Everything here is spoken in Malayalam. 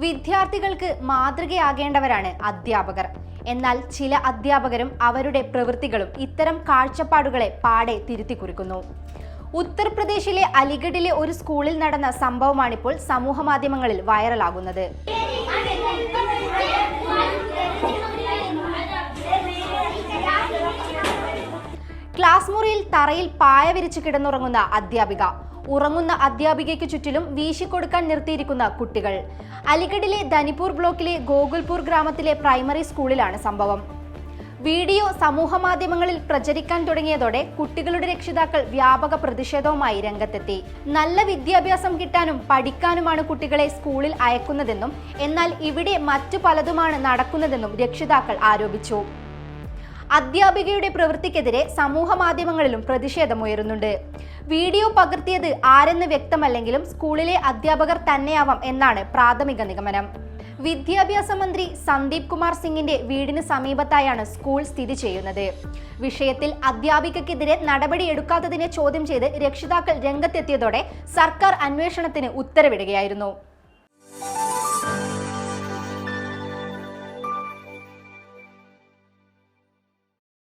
വിദ്യാർത്ഥികൾക്ക് മാതൃകയാകേണ്ടവരാണ് അധ്യാപകർ. എന്നാൽ ചില അധ്യാപകരും അവരുടെ പ്രവൃത്തികളും ഇത്തരം കാഴ്ചപ്പാടുകളെ പാടെ തിരുത്തി കുറിക്കുന്നു ഉത്തർപ്രദേശിലെ അലിഗഡിലെ ഒരു സ്കൂളിൽ നടന്ന സംഭവമാണിപ്പോൾ സമൂഹ മാധ്യമങ്ങളിൽ വൈറലാകുന്നത്. ക്ലാസ് മുറിയിൽ തറയിൽ പായ വിരിച്ച് കിടന്നുറങ്ങുന്ന അധ്യാപിക. ഉറങ്ങുന്ന അധ്യാപികയ്ക്ക് ചുറ്റിലും വീശിക്കൊടുക്കാൻ നിർത്തിയിരിക്കുന്ന കുട്ടികൾ. അലിഗഡിലെ ധനിപൂർ ബ്ലോക്കിലെ ഗോകുൽപൂർ ഗ്രാമത്തിലെ പ്രൈമറി സ്കൂളിലാണ് സംഭവം. വീഡിയോ സമൂഹ മാധ്യമങ്ങളിൽ പ്രചരിക്കാൻ തുടങ്ങിയതോടെ കുട്ടികളുടെ രക്ഷിതാക്കൾ വ്യാപക പ്രതിഷേധവുമായി രംഗത്തെത്തി. നല്ല വിദ്യാഭ്യാസം കിട്ടാനും പഠിക്കാനുമാണ് കുട്ടികളെ സ്കൂളിൽ അയക്കുന്നതെന്നും എന്നാൽ ഇവിടെ മറ്റു പലതുമാണ് നടക്കുന്നതെന്നും രക്ഷിതാക്കൾ ആരോപിച്ചു. അധ്യാപികയുടെ പ്രവൃത്തിക്കെതിരെ സമൂഹ മാധ്യമങ്ങളിലും പ്രതിഷേധമുയരുന്നുണ്ട്. വീഡിയോ പകർത്തിയത് ആരെന്ന് വ്യക്തമല്ലെങ്കിലും സ്കൂളിലെ അധ്യാപകർ തന്നെയാവാം എന്നാണ് പ്രാഥമിക നിഗമനം. വിദ്യാഭ്യാസ മന്ത്രി സന്ദീപ് കുമാർ സിംഗിന്റെ വീടിന് സമീപത്തായാണ് സ്കൂൾ സ്ഥിതി ചെയ്യുന്നത്. വിഷയത്തിൽ അധ്യാപികക്കെതിരെ നടപടിയെടുക്കാത്തതിനെ ചോദ്യം ചെയ്ത് രക്ഷിതാക്കൾ രംഗത്തെത്തിയതോടെ സർക്കാർ അന്വേഷണത്തിന് ഉത്തരവിടുകയായിരുന്നു.